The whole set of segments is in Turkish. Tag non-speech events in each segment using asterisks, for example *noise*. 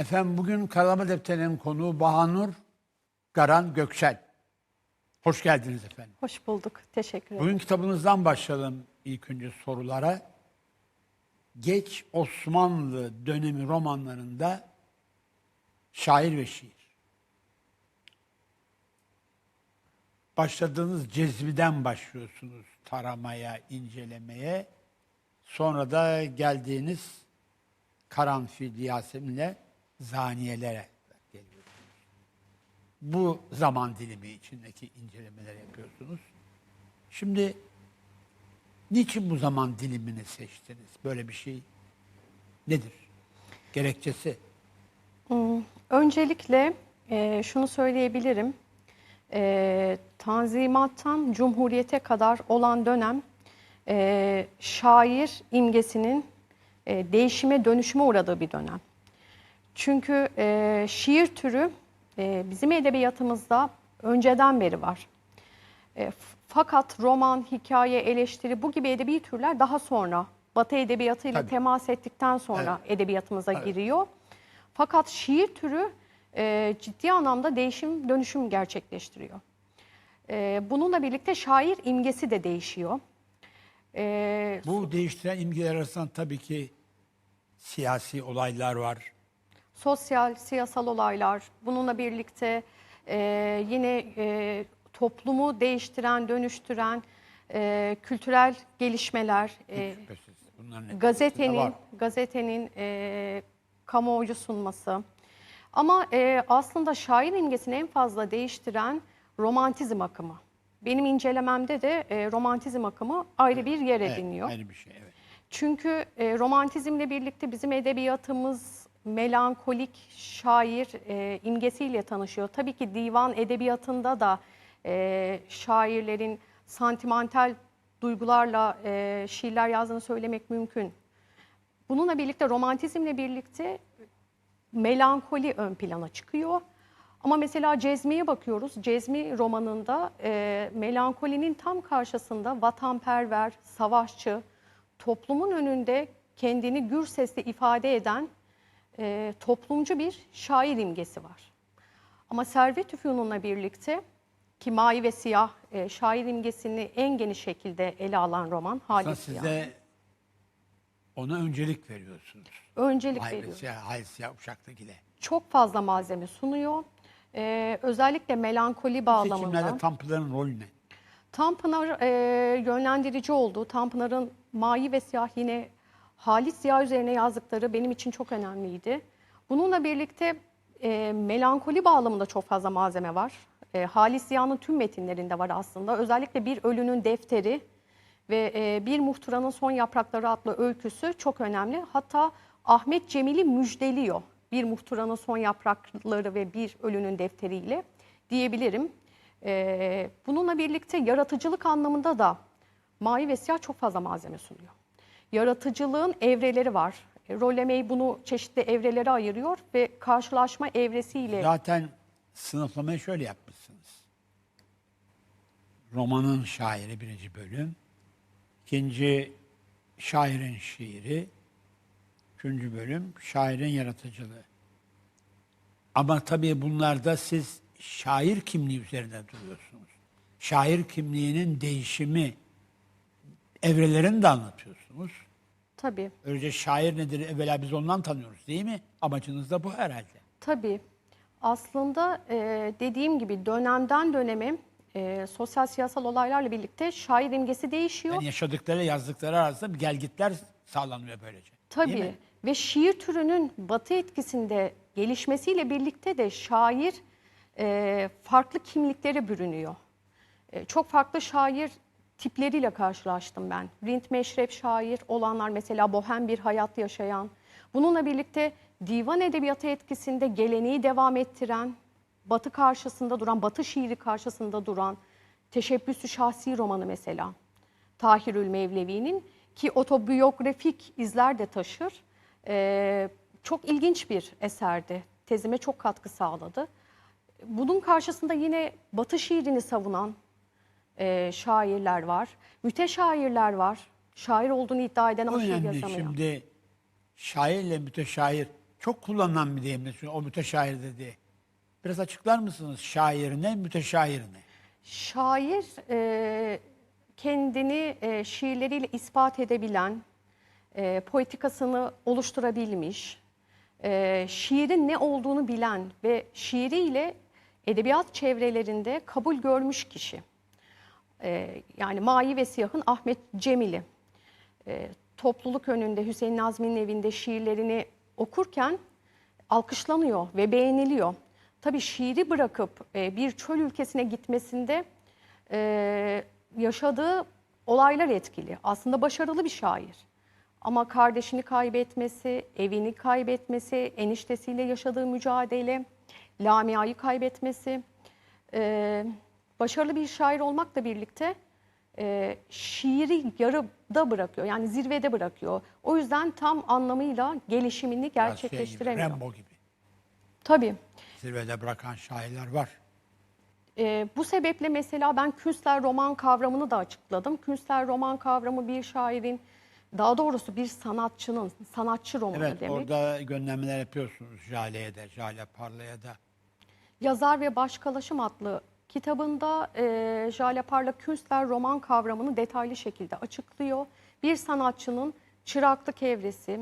Efendim bugün Karalama Defteri'nin konuğu Bahanur Garan Göksel. Hoş geldiniz efendim. Hoş bulduk. Teşekkür ederim. Bugün kitabınızdan başlayalım ilk önce sorulara. Geç Osmanlı dönemi romanlarında şair ve şiir. Başladığınız cezbiden başlıyorsunuz taramaya, incelemeye. Sonra da geldiğiniz Karanfil, Yasemin'le zaniyelere geliyorsunuz. Bu zaman dilimi içindeki incelemeler yapıyorsunuz. Şimdi niçin bu zaman dilimini seçtiniz? Böyle bir şey nedir? Gerekçesi? Öncelikle e, şunu söyleyebilirim. E, Tanzimattan Cumhuriyete kadar olan dönem e, şair imgesinin e, değişime dönüşüme uğradığı bir dönem. Çünkü e, şiir türü e, bizim edebiyatımızda önceden beri var. E, fakat roman, hikaye, eleştiri bu gibi edebi türler daha sonra Batı edebiyatıyla Tabii. temas ettikten sonra edebiyatımıza giriyor. Fakat şiir türü e, ciddi anlamda değişim, dönüşüm gerçekleştiriyor. E, bununla birlikte şair imgesi de değişiyor. E, Bu değiştiren imgeler arasında tabii ki siyasi olaylar var. Sosyal, siyasal olaylar, bununla birlikte e, yine e, toplumu değiştiren, dönüştüren e, kültürel gelişmeler, e, gazetenin gazetenin e, kamuoyu sunması. Ama e, aslında şair imgesini en fazla değiştiren romantizm akımı. Benim incelememde de e, romantizm akımı ayrı bir yer Evet, ediniyor. ayrı bir şey. Evet. Çünkü e, romantizmle birlikte bizim edebiyatımız melankolik şair e, imgesiyle tanışıyor. Tabii ki divan edebiyatında da e, şairlerin santimental duygularla e, şiirler yazdığını söylemek mümkün. Bununla birlikte romantizmle birlikte melankoli ön plana çıkıyor. Ama mesela Cezmi'ye bakıyoruz. Cezmi romanında e, melankolinin tam karşısında vatanperver, savaşçı, toplumun önünde kendini gür sesle ifade eden e, toplumcu bir şair imgesi var. Ama Servet Üfünun'la birlikte ki Mavi ve Siyah e, şair imgesini en geniş şekilde ele alan roman Aslında Halis siz Siyah. de ona öncelik veriyorsunuz. Öncelik Hayır, veriyor. siyah, hayır, siyah uşaktakile. çok fazla malzeme sunuyor. Ee, özellikle melankoli Seçimlerde bağlamında. Tanpınar'ın rolü ne? Tanpınar e, yönlendirici oldu. Tanpınar'ın Mavi ve Siyah yine Halis Ziya üzerine yazdıkları benim için çok önemliydi. Bununla birlikte e, melankoli bağlamında çok fazla malzeme var. E, Halis Ziya'nın tüm metinlerinde var aslında. Özellikle Bir Ölünün Defteri ve e, Bir Muhtıranın Son Yaprakları adlı öyküsü çok önemli. Hatta Ahmet Cemil'i müjdeliyor. Bir Muhtıranın Son Yaprakları ve Bir Ölünün Defteriyle diyebilirim. E, bununla birlikte yaratıcılık anlamında da Mavi ve Siyah çok fazla malzeme sunuyor. Yaratıcılığın evreleri var. E, Rollemey bunu çeşitli evrelere ayırıyor ve karşılaşma evresiyle Zaten sınıflamayı şöyle yapmışsınız. Romanın şairi birinci bölüm. ikinci şairin şiiri. Üçüncü bölüm şairin yaratıcılığı. Ama tabii bunlarda siz şair kimliği üzerine duruyorsunuz. Şair kimliğinin değişimi evrelerini de anlatıyorsunuz. Tabii Önce şair nedir evvela biz ondan tanıyoruz değil mi? Amacınız da bu herhalde. Tabii. Aslında e, dediğim gibi dönemden döneme e, sosyal siyasal olaylarla birlikte şair imgesi değişiyor. Yani yaşadıkları yazdıkları arasında bir gelgitler sağlanıyor böylece. Tabii. Ve şiir türünün batı etkisinde gelişmesiyle birlikte de şair e, farklı kimliklere bürünüyor. E, çok farklı şair tipleriyle karşılaştım ben. Rint meşrep şair olanlar mesela bohem bir hayat yaşayan. Bununla birlikte divan edebiyatı etkisinde geleneği devam ettiren, batı karşısında duran, batı şiiri karşısında duran teşebbüsü şahsi romanı mesela. Tahirül Mevlevi'nin ki otobiyografik izler de taşır. Ee, çok ilginç bir eserdi. Tezime çok katkı sağladı. Bunun karşısında yine Batı şiirini savunan e, şairler var. Müteşairler var. Şair olduğunu iddia eden ama şiir yazamayan. Şimdi şairle müteşair çok kullanılan bir deyimdir. Çünkü o müteşair dediği. Biraz açıklar mısınız? Şair ne, müteşair ne? Şair e, kendini e, şiirleriyle ispat edebilen, e, poetikasını oluşturabilmiş, e, şiirin ne olduğunu bilen ve şiiriyle edebiyat çevrelerinde kabul görmüş kişi. E, yani Mavi ve Siyah'ın Ahmet Cemil'i. E, topluluk önünde Hüseyin Nazmi'nin evinde şiirlerini okurken alkışlanıyor ve beğeniliyor. Tabii şiiri bırakıp e, bir çöl ülkesine gitmesinde e, yaşadığı olaylar etkili. Aslında başarılı bir şair. Ama kardeşini kaybetmesi, evini kaybetmesi, eniştesiyle yaşadığı mücadele, Lamia'yı kaybetmesi, e, başarılı bir şair olmakla birlikte e, şiiri yarıda bırakıyor. Yani zirvede bırakıyor. O yüzden tam anlamıyla gelişimini Biraz şey gibi, gerçekleştiremiyor. Rambo gibi. Tabii. Zirvede bırakan şairler var. Ee, bu sebeple mesela ben Künstler roman kavramını da açıkladım. Künstler roman kavramı bir şairin, daha doğrusu bir sanatçının, sanatçı romanı Evet, demek. orada göndermeler yapıyorsunuz Jale'ye de, Jale Parla'ya da. Yazar ve Başkalaşım adlı kitabında e, Jale Parla Künstler roman kavramını detaylı şekilde açıklıyor. Bir sanatçının çıraklık evresi,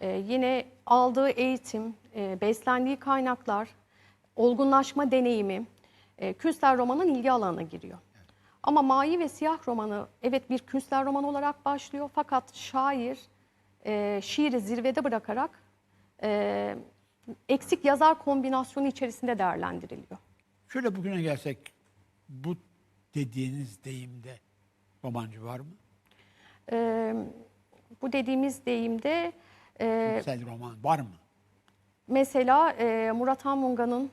e, yine aldığı eğitim, e, beslendiği kaynaklar, olgunlaşma deneyimi e, Künstler romanın ilgi alanına giriyor. Ama Mavi ve Siyah romanı evet bir Künstler romanı olarak başlıyor fakat şair e, şiiri zirvede bırakarak e, eksik yazar kombinasyonu içerisinde değerlendiriliyor. Şöyle bugüne gelsek, bu dediğiniz deyimde romancı var mı? E, bu dediğimiz deyimde e, Güzel roman var mı? mesela e, Murat Anmunga'nın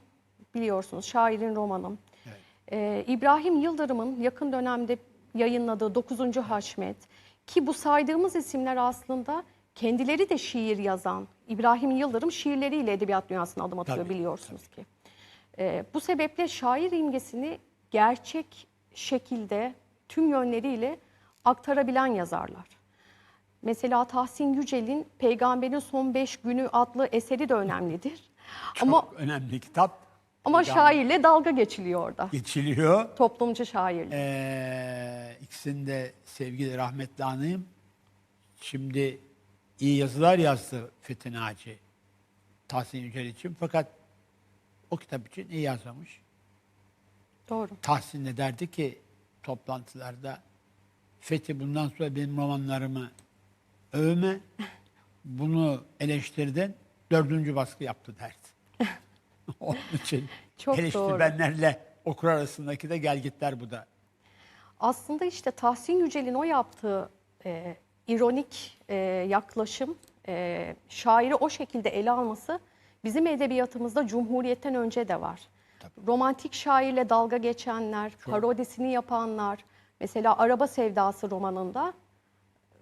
biliyorsunuz şairin romanı. Evet. E, İbrahim Yıldırım'ın yakın dönemde yayınladığı 9. Haşmet ki bu saydığımız isimler aslında kendileri de şiir yazan İbrahim Yıldırım şiirleriyle edebiyat dünyasına adım atıyor Tabii, biliyorsunuz ki. E, bu sebeple şair imgesini gerçek şekilde tüm yönleriyle aktarabilen yazarlar. Mesela Tahsin Yücel'in Peygamberin Son Beş Günü adlı eseri de önemlidir. Çok Ama önemli kitap. ama Peygamber- şairle dalga geçiliyor orada. Geçiliyor. Toplumcu şairle. Ee, ikisini de sevgili rahmetli anayım. Şimdi iyi yazılar yazdı Fethi Naci. Tahsin Yücel için. Fakat o kitap için iyi yazmamış. Doğru. Tahsin de derdi ki toplantılarda Fethi bundan sonra benim romanlarımı övme, *laughs* bunu eleştirdin, dördüncü baskı yaptı derdi. *laughs* Onun için Çok eleştirmenlerle okur arasındaki de gelgitler bu da. Aslında işte Tahsin Yücel'in o yaptığı e, ironik e, yaklaşım, e, şairi o şekilde ele alması bizim edebiyatımızda Cumhuriyet'ten önce de var. Romantik şairle dalga geçenler, parodisini yapanlar, mesela Araba Sevdası romanında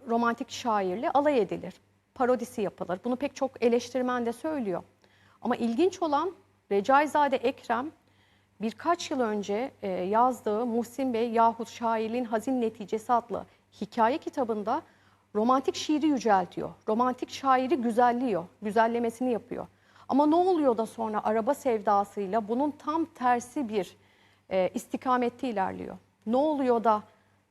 romantik şairle alay edilir. Parodisi yapılır. Bunu pek çok eleştirmen de söylüyor. Ama ilginç olan Recaizade Ekrem birkaç yıl önce e, yazdığı Muhsin Bey yahut Şairliğin Hazin Neticesi adlı hikaye kitabında romantik şiiri yüceltiyor. Romantik şairi güzelliyor, güzellemesini yapıyor. Ama ne oluyor da sonra araba sevdasıyla bunun tam tersi bir e, istikamette ilerliyor. Ne oluyor da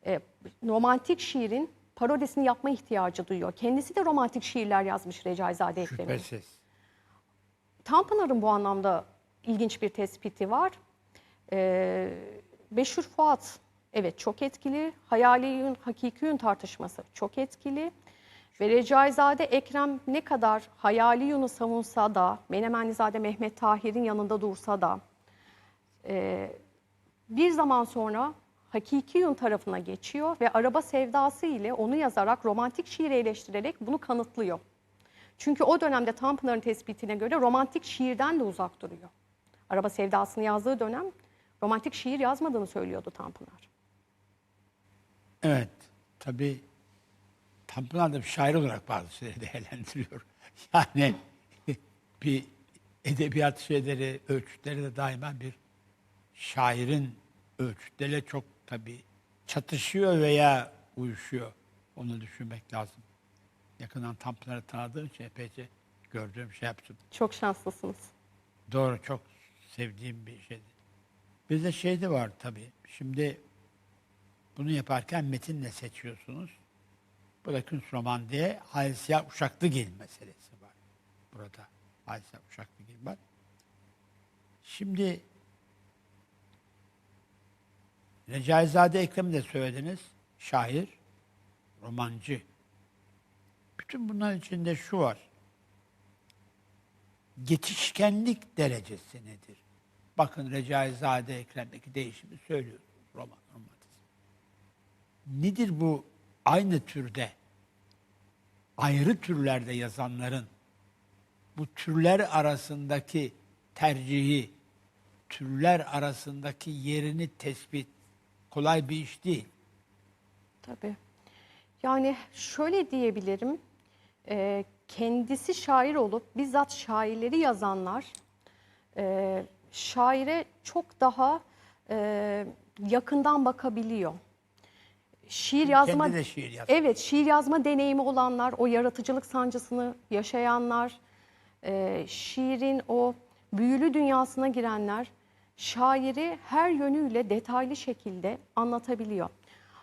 e, romantik şiirin parodisini yapma ihtiyacı duyuyor. Kendisi de romantik şiirler yazmış Recaizade Ekrem'in. Şüphesiz. Tanpınar'ın bu anlamda ilginç bir tespiti var. Ee, Beşir Fuat evet çok etkili. Hayali yün, hakiki yün tartışması çok etkili. Ve Recaizade Ekrem ne kadar hayali yunu savunsa da, Menemenlizade Mehmet Tahir'in yanında dursa da e, bir zaman sonra hakiki yun tarafına geçiyor ve araba sevdası ile onu yazarak romantik şiiri eleştirerek bunu kanıtlıyor. Çünkü o dönemde Tanpınar'ın tespitine göre romantik şiirden de uzak duruyor. Araba sevdasını yazdığı dönem romantik şiir yazmadığını söylüyordu Tanpınar. Evet. Tabii Tanpınar da bir şair olarak bazı şeyleri değerlendiriyor. *laughs* Yani *laughs* bir edebiyat şeyleri, ölçütleri de daima bir şairin ölçütleriyle çok tabii çatışıyor veya uyuşuyor. Onu düşünmek lazım. Yakından Tanpınar'ı tanıdığım için epeyce gördüğüm şey yaptım. Çok şanslısınız. Doğru çok sevdiğim bir şeydi. Bir de şey de var tabii. Şimdi bunu yaparken metinle seçiyorsunuz. Künst Roman diye Halisiye Uşaklıgil meselesi var. Burada Halisiye Uşaklıgil var. Şimdi Recaizade Ekrem'i de söylediniz. Şair, romancı. Bütün bunların içinde şu var geçişkenlik derecesi nedir? Bakın Recaizade Ekrem'deki değişimi söylüyorsunuz roman romantizm. Nedir bu aynı türde ayrı türlerde yazanların bu türler arasındaki tercihi, türler arasındaki yerini tespit kolay bir iş değil. Tabii. Yani şöyle diyebilirim. e, kendisi şair olup bizzat şairleri yazanlar e, şaire çok daha e, yakından bakabiliyor. Şiir yazma Kendi de şiir yazmış. Evet, şiir yazma deneyimi olanlar, o yaratıcılık sancısını yaşayanlar, e, şiirin o büyülü dünyasına girenler, şairi her yönüyle detaylı şekilde anlatabiliyor.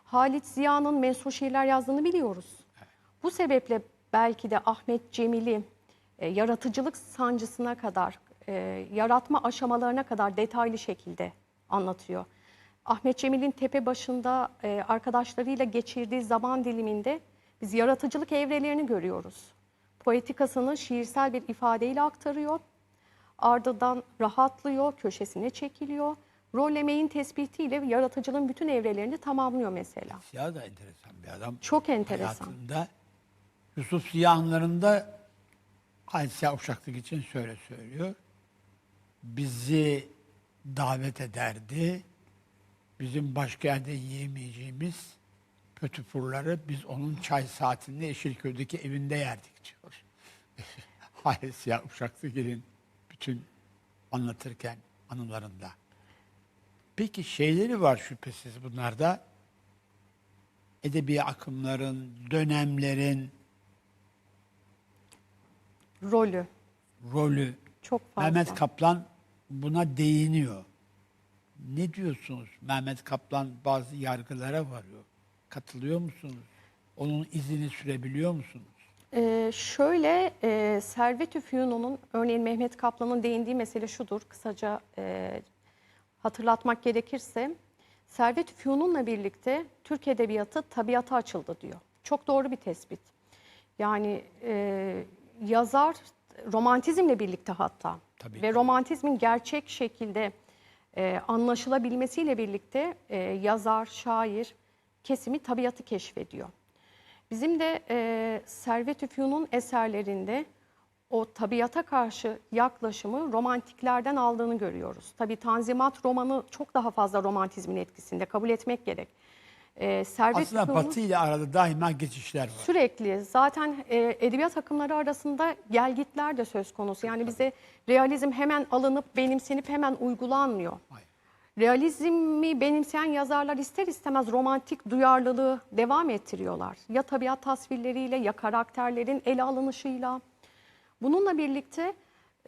Halit Ziya'nın mensup şiirler yazdığını biliyoruz. Bu sebeple belki de Ahmet Cemil'i e, yaratıcılık sancısına kadar, e, yaratma aşamalarına kadar detaylı şekilde anlatıyor. Ahmet Cemil'in tepe başında e, arkadaşlarıyla geçirdiği zaman diliminde biz yaratıcılık evrelerini görüyoruz. Poetikasını şiirsel bir ifadeyle aktarıyor. Ardından rahatlıyor, köşesine çekiliyor. Rol emeğin tespitiyle yaratıcılığın bütün evrelerini tamamlıyor mesela. Siyah da enteresan bir adam. Çok enteresan. Hayatında Yusuf Ziya anlarında Halit Siyah Uşaklık için şöyle söylüyor. Bizi davet ederdi. Bizim başka yerde yiyemeyeceğimiz pötüfurları biz onun çay saatinde Yeşilköy'deki evinde yerdik diyor. *laughs* Halit Siyah Uşaklıgil'in bütün anlatırken anılarında. Peki şeyleri var şüphesiz bunlarda edebi akımların, dönemlerin Rolü rolü. çok fazla. Mehmet Kaplan buna değiniyor. Ne diyorsunuz? Mehmet Kaplan bazı yargılara varıyor. Katılıyor musunuz? Onun izini sürebiliyor musunuz? Ee, şöyle, e, Servet Üfünun'un, örneğin Mehmet Kaplan'ın değindiği mesele şudur, kısaca e, hatırlatmak gerekirse. Servet Üfünun'la birlikte Türk Edebiyatı tabiata açıldı diyor. Çok doğru bir tespit. Yani e, yazar romantizmle birlikte hatta Tabii. ve romantizmin gerçek şekilde e, anlaşılabilmesiyle birlikte e, yazar, şair kesimi tabiatı keşfediyor. Bizim de e, Servet Üfünun eserlerinde o tabiata karşı yaklaşımı romantiklerden aldığını görüyoruz. Tabii Tanzimat romanı çok daha fazla romantizmin etkisinde kabul etmek gerek. E, Servet Aslında Üfünun- Batı ile arada daima geçişler var. Sürekli zaten e, edebiyat akımları arasında gelgitler de söz konusu. Yani bize realizm hemen alınıp benimsenip hemen uygulanmıyor. Hayır. Realizmi benimseyen yazarlar ister istemez romantik duyarlılığı devam ettiriyorlar. Ya tabiat tasvirleriyle ya karakterlerin ele alınışıyla. Bununla birlikte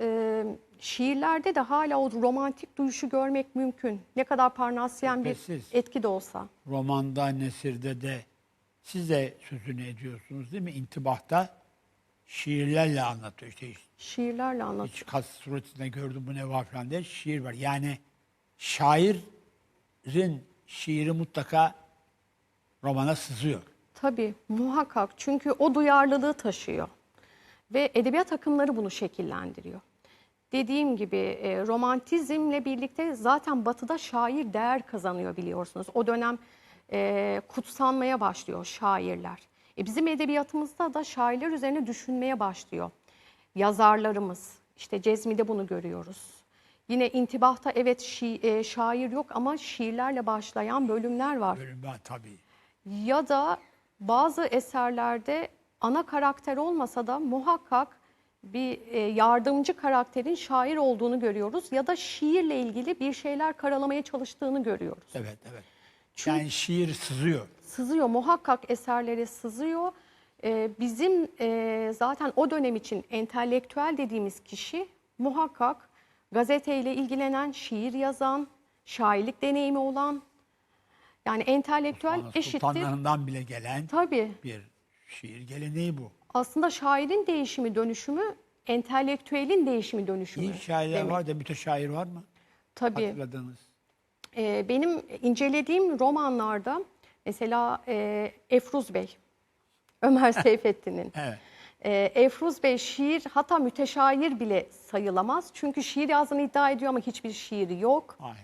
e, şiirlerde de hala o romantik duyuşu görmek mümkün. Ne kadar Parnasyen bir Şüphesiz. etki de olsa. Romanda, nesirde de siz de sözünü ediyorsunuz değil mi? İntibahta şiirlerle anlatıyor. İşte Şiirlerle anlatıyor. hiç kas suretinde gördüm bu ne var falan diye şiir var. Yani şairin şiiri mutlaka romana sızıyor. Tabii muhakkak çünkü o duyarlılığı taşıyor ve edebiyat akımları bunu şekillendiriyor. Dediğim gibi e, romantizmle birlikte zaten batıda şair değer kazanıyor biliyorsunuz. O dönem e, kutsanmaya başlıyor şairler. E, bizim edebiyatımızda da şairler üzerine düşünmeye başlıyor. Yazarlarımız, işte Cezmi'de bunu görüyoruz. Yine intibahta evet şi- e, şair yok ama şiirlerle başlayan bölümler var. Bölüm var tabii. Ya da bazı eserlerde ana karakter olmasa da muhakkak bir e, yardımcı karakterin şair olduğunu görüyoruz ya da şiirle ilgili bir şeyler karalamaya çalıştığını görüyoruz. Evet, evet. Yani şiir sızıyor. Sızıyor muhakkak eserlere sızıyor. Ee, bizim e, zaten o dönem için entelektüel dediğimiz kişi muhakkak gazeteyle ilgilenen, şiir yazan, şairlik deneyimi olan, yani entelektüel Osmanlı eşittir. sultanlarından bile gelen Tabii bir şiir geleneği bu. Aslında şairin değişimi dönüşümü, entelektüelin değişimi dönüşümü. İyi şairler demek. var da müteşair var mı? Tabii. Hatırladığınız. Ee, benim incelediğim romanlarda mesela e, Efruz Bey, *laughs* Ömer Seyfettin'in. *laughs* Evet. Ee, Efruz Bey şiir hatta müteşair bile sayılamaz. Çünkü şiir yazdığını iddia ediyor ama hiçbir şiiri yok. Hayır.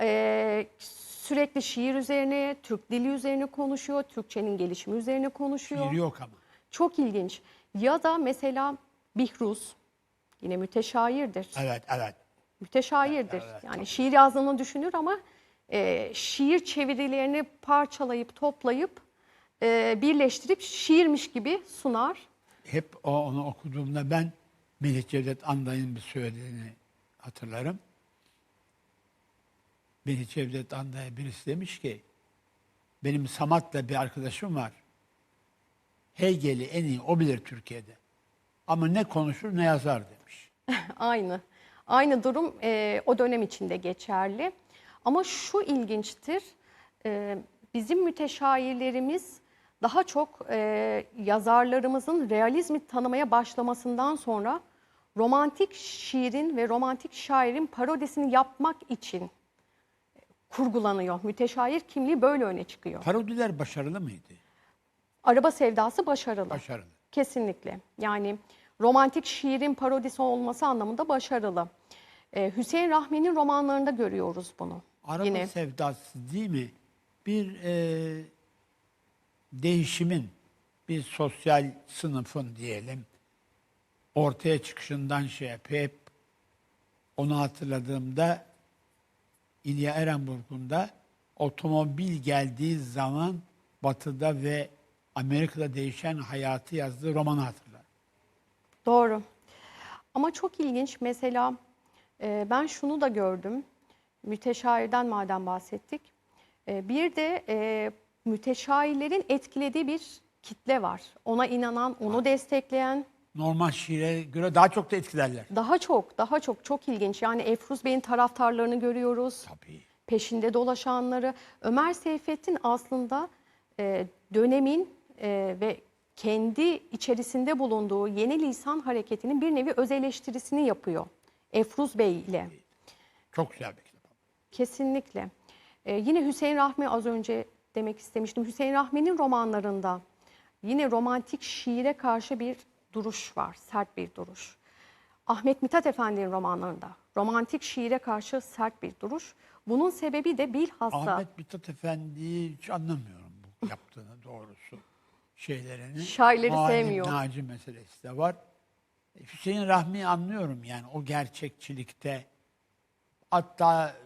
Ee, sürekli şiir üzerine, Türk dili üzerine konuşuyor, Türkçenin gelişimi üzerine konuşuyor. Şiir yok ama. Çok ilginç. Ya da mesela Bihruz, yine müteşairdir. Evet, evet. Müteşairdir. yani şiir yazdığını düşünür ama e, şiir çevirilerini parçalayıp toplayıp e, birleştirip şiirmiş gibi sunar. Hep o, onu okuduğumda ben Melih Cevdet Anday'ın bir söylediğini hatırlarım. Melih Cevdet Anday'a birisi demiş ki, benim Samat'la bir arkadaşım var. Hegel'i en iyi o bilir Türkiye'de. Ama ne konuşur ne yazar demiş. *laughs* Aynı. Aynı durum e, o dönem içinde geçerli. Ama şu ilginçtir, e, bizim müteşairlerimiz daha çok e, yazarlarımızın realizmi tanımaya başlamasından sonra romantik şiirin ve romantik şairin parodisini yapmak için kurgulanıyor. Müteşair kimliği böyle öne çıkıyor. Parodiler başarılı mıydı? Araba sevdası başarılı. Başarılı. Kesinlikle. Yani romantik şiirin parodisi olması anlamında başarılı. Ee, Hüseyin Rahmi'nin romanlarında görüyoruz bunu. Araba Yine sevdası değil mi? Bir e, değişimin, bir sosyal sınıfın diyelim ortaya çıkışından şey yapıyor. Hep onu hatırladığımda İlya Erenburg'un otomobil geldiği zaman Batı'da ve Amerika'da değişen hayatı yazdığı romanı hatırlar. doğru. Ama çok ilginç mesela e, ben şunu da gördüm. Müteşairden madem bahsettik. E, bir de e, müteşairlerin etkilediği bir kitle var. Ona inanan, onu destekleyen, Normal şiire göre daha çok da etkilerler. daha çok, daha çok, çok ilginç. Yani Efruz Bey'in taraftarlarını görüyoruz. Tabii. peşinde dolaşanları. Ömer Seyfettin aslında e, dönemin e, ve kendi içerisinde bulunduğu yeni lisan hareketinin bir nevi öz eleştirisini yapıyor. Efruz Bey ile. Çok güzel bir kitap. Kesinlikle. E, yine Hüseyin Rahmi az önce demek istemiştim. Hüseyin Rahmi'nin romanlarında yine romantik şiire karşı bir duruş var, sert bir duruş. Ahmet Mithat Efendi'nin romanlarında romantik şiire karşı sert bir duruş. Bunun sebebi de bilhassa Ahmet Mithat Efendi'yi hiç anlamıyorum bu yaptığını doğrusu şeylerini. Şairleri Muallim sevmiyor. Naci meselesi de var. E, Hüseyin Rahmi'yi anlıyorum yani o gerçekçilikte hatta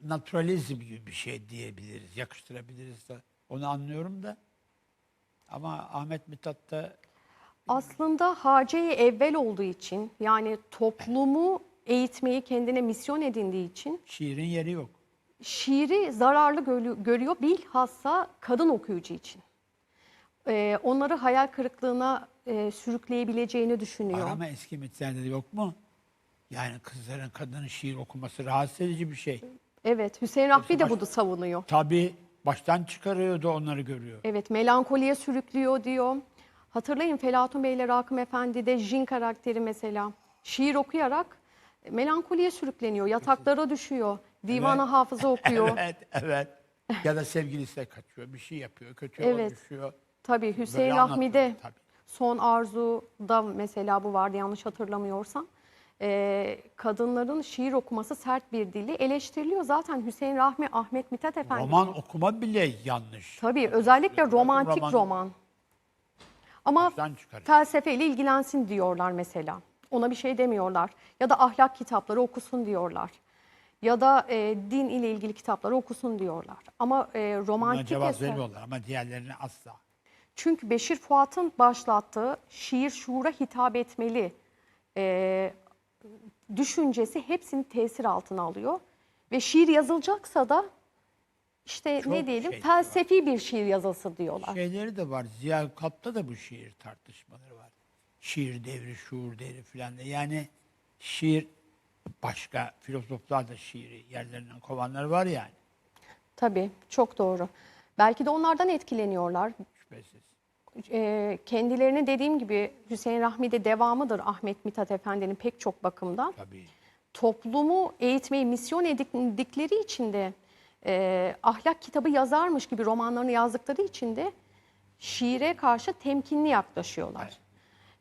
naturalizm gibi bir şey diyebiliriz, yakıştırabiliriz de onu anlıyorum da. Ama Ahmet Mithat da Aslında Hace-i Evvel olduğu için yani toplumu eğitmeyi kendine misyon edindiği için şiirin yeri yok. şiiri zararlı görü- görüyor bilhassa kadın okuyucu için. Ee, onları hayal kırıklığına e, sürükleyebileceğini düşünüyor. Var ama eski metinlerde de yok mu? Yani kızların kadının şiir okuması rahatsız edici bir şey. Evet, Hüseyin Rahmi de baş- bunu savunuyor. Tabii baştan çıkarıyordu onları görüyor. Evet, melankoliye sürüklüyor diyor. Hatırlayın Felatun Bey ile Rakım Efendi de Jin karakteri mesela. Şiir okuyarak melankoliye sürükleniyor, yataklara düşüyor, divana hafıza *laughs* okuyor. Evet, evet. Ya da sevgilisine kaçıyor, bir şey yapıyor, kötü yola Evet. düşüyor. Tabii Hüseyin Böyle anlatıyor, tabii. Son Arzu'da mesela bu vardı yanlış hatırlamıyorsam. Ee, kadınların şiir okuması sert bir dili eleştiriliyor. Zaten Hüseyin Rahmi, Ahmet Mithat Efendi. Roman okuma bile yanlış. Tabii özellikle romantik Roman- roman. Ama felsefeyle ilgilensin diyorlar mesela. Ona bir şey demiyorlar. Ya da ahlak kitapları okusun diyorlar. Ya da e, din ile ilgili kitapları okusun diyorlar. Ama e, Buna romantik cevap eser... veriyorlar ama diğerlerine asla. Çünkü Beşir Fuat'ın başlattığı şiir şuura hitap etmeli e, düşüncesi hepsini tesir altına alıyor. Ve şiir yazılacaksa da işte Çok ne diyelim şey felsefi bir şiir yazısı diyorlar. Şeyleri de var. Ziya Kap'ta da bu şiir tartışmaları var. Şiir devri, şuur devri filan da. Yani şiir başka filozoflar da şiiri yerlerinden kovanlar var yani Tabii çok doğru. Belki de onlardan etkileniyorlar. Şüphesiz. Ee, kendilerini dediğim gibi Hüseyin Rahmi'de devamıdır Ahmet Mithat Efendi'nin pek çok bakımdan. Tabii. toplumu eğitmeyi misyon edindikleri için de e, ahlak kitabı yazarmış gibi romanlarını yazdıkları için de şiire karşı temkinli yaklaşıyorlar.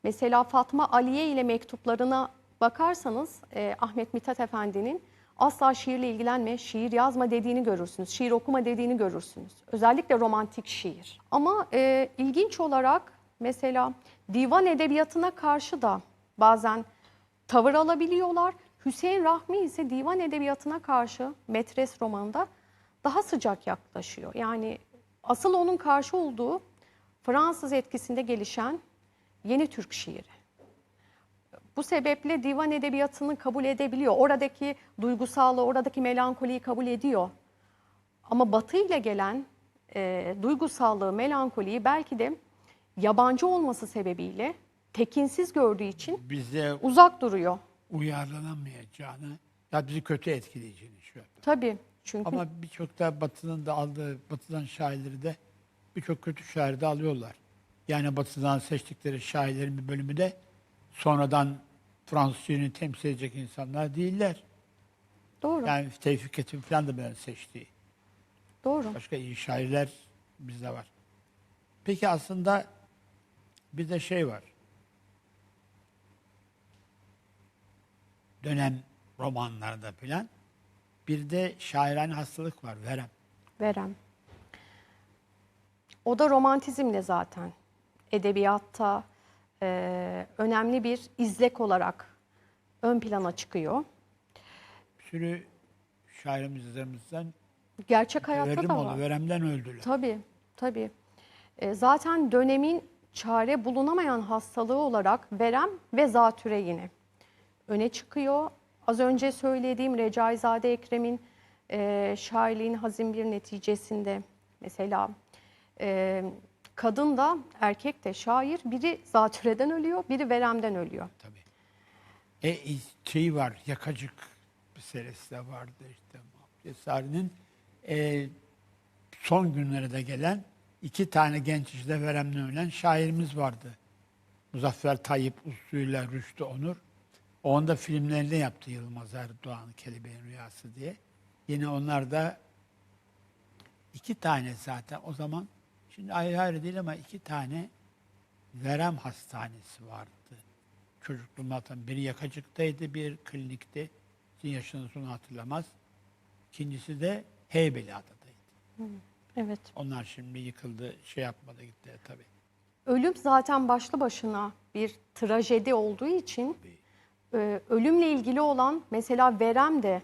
Mesela Fatma Aliye ile mektuplarına bakarsanız e, Ahmet Mithat Efendi'nin asla şiirle ilgilenme, şiir yazma dediğini görürsünüz. Şiir okuma dediğini görürsünüz. Özellikle romantik şiir. Ama e, ilginç olarak mesela divan edebiyatına karşı da bazen tavır alabiliyorlar. Hüseyin Rahmi ise divan edebiyatına karşı Metres romanında daha sıcak yaklaşıyor. Yani asıl onun karşı olduğu Fransız etkisinde gelişen yeni Türk şiiri. Bu sebeple divan edebiyatını kabul edebiliyor. Oradaki duygusallığı, oradaki melankoliyi kabul ediyor. Ama Batı ile gelen e, duygusallığı, melankoliyi belki de yabancı olması sebebiyle tekinsiz gördüğü için Bize uzak duruyor. uyarlanamayacağını, ya bizi kötü etkileyeceğini şu yapıyor. Tabii. Çünkü Ama birçok da Batı'nın da aldığı, Batı'dan şairleri de birçok kötü şair de alıyorlar. Yani Batı'dan seçtikleri şairlerin bir bölümü de sonradan Fransız temsil edecek insanlar değiller. doğru. Yani Tevfik Etim falan da ben seçtiği. Doğru. Başka iyi şairler bizde var. Peki aslında bir de şey var. Dönem romanlarda falan bir de şairane hastalık var, verem. Verem. O da romantizmle zaten edebiyatta e, önemli bir izlek olarak ön plana çıkıyor. Bir sürü şairimiz, yazarımızdan Gerçek hayatta verim da oldu, var. veremden öldüler. Tabii, tabii. E, zaten dönemin çare bulunamayan hastalığı olarak verem ve zatüre yine öne çıkıyor. Az önce söylediğim Recaizade Ekrem'in e, şairliğin hazin bir neticesinde mesela e, kadın da erkek de şair biri zatürreden ölüyor, biri veremden ölüyor. Tabii. E, şey var, yakacık serisi de vardı işte. Cesari'nin e, son günlere de gelen iki tane genç işte veremden ölen şairimiz vardı. Muzaffer Tayyip Uslu'yla Rüştü Onur. O anda filmlerini yaptı Yılmaz Erdoğan Kelebeğin Rüyası diye. Yine onlar da iki tane zaten o zaman şimdi ayrı ayrı değil ama iki tane verem hastanesi vardı. Çocukluğumda hatırlamıyorum. Biri Yakacık'taydı, bir klinikte. Sizin yaşınız onu hatırlamaz. İkincisi de Heybeliada'daydı. Evet. Onlar şimdi yıkıldı, şey yapmadı gitti tabii. Ölüm zaten başlı başına bir trajedi olduğu için e, ölümle ilgili olan mesela verem de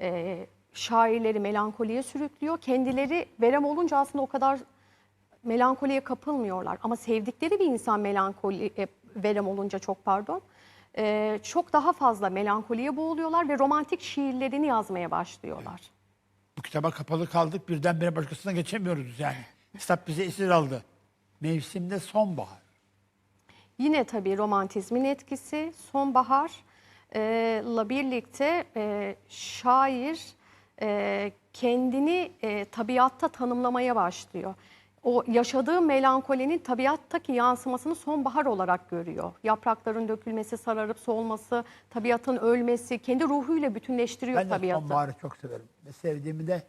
e, şairleri melankoliye sürüklüyor. Kendileri verem olunca aslında o kadar melankoliye kapılmıyorlar. Ama sevdikleri bir insan melankoli, e, verem olunca çok pardon, e, çok daha fazla melankoliye boğuluyorlar ve romantik şiirlerini yazmaya başlıyorlar. Bu kitaba kapalı kaldık, birdenbire başkasına geçemiyoruz yani. Kitap bizi esir aldı. Mevsimde sonbahar. Yine tabii romantizmin etkisi sonbaharla birlikte e, şair e, kendini e, tabiatta tanımlamaya başlıyor. O yaşadığı melankolinin tabiattaki yansımasını sonbahar olarak görüyor. Yaprakların dökülmesi, sararıp solması, tabiatın ölmesi, kendi ruhuyla bütünleştiriyor Ben tabiatı. sonbaharı çok severim. Ve sevdiğimi de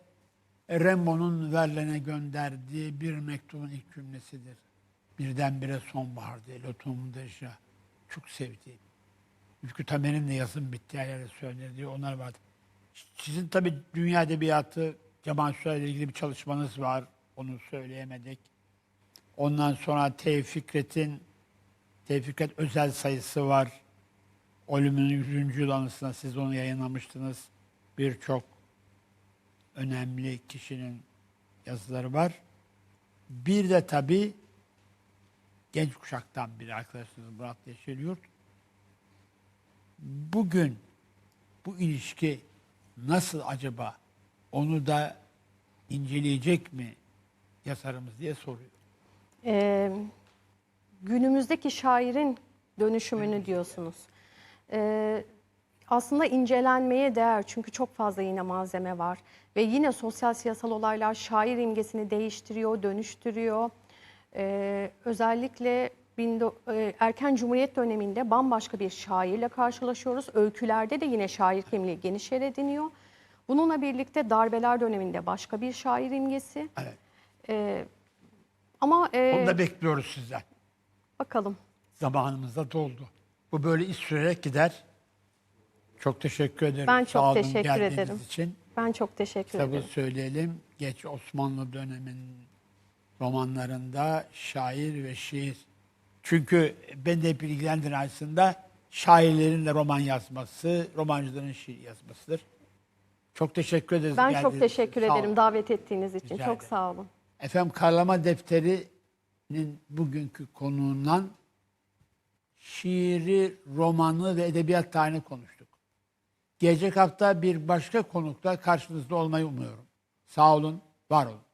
Rembo'nun Verlaine gönderdiği bir mektubun ilk cümlesidir. Birdenbire sonbahar diye, Lotum Deja. Çok sevdiğim. Ülkü Tamer'in de yazın bittiği yerlerde söylediği onlar vardı. Sizin tabii dünya edebiyatı, Cemal Sürer ile ilgili bir çalışmanız var. Onu söyleyemedik. Ondan sonra Tevfikret'in Tevfikret özel sayısı var. Ölümünün 100. yıl anısına siz onu yayınlamıştınız. Birçok önemli kişinin yazıları var. Bir de tabii genç kuşaktan biri arkadaşınız Murat Yeşil Yurt. Bugün bu ilişki nasıl acaba? Onu da inceleyecek mi yazarımız diye soruyor. Ee, günümüzdeki şairin dönüşümünü diyorsunuz. Ee, aslında incelenmeye değer çünkü çok fazla yine malzeme var. Ve yine sosyal siyasal olaylar şair imgesini değiştiriyor, dönüştürüyor. Ee, özellikle e, erken Cumhuriyet döneminde bambaşka bir şairle karşılaşıyoruz. Öykülerde de yine şair kimliği geniş yer ediniyor. Bununla birlikte darbeler döneminde başka bir şair imgesi. Evet. Ama e, Onu da bekliyoruz sizden. bakalım. Zamanımız da doldu. Bu böyle iş sürerek gider. Çok teşekkür ederim. Ben çok Sağ olun teşekkür geldiğiniz ederim. için. Ben çok teşekkür Kitabı ederim. söyleyelim. Geç Osmanlı dönemin romanlarında şair ve şiir. Çünkü ben de hep ilgilendiren aslında şairlerin de roman yazması, romancıların şiir yazmasıdır. Çok teşekkür ederiz. Ben çok geldiğiniz için. teşekkür Sağ olun. ederim davet ettiğiniz için. Rica çok ederim. sağ olun. Efendim Karlama Defteri'nin bugünkü konuğundan şiiri, romanı ve edebiyat tarihini konuştuk. Gelecek hafta bir başka konukla karşınızda olmayı umuyorum. Sağ olun, var olun.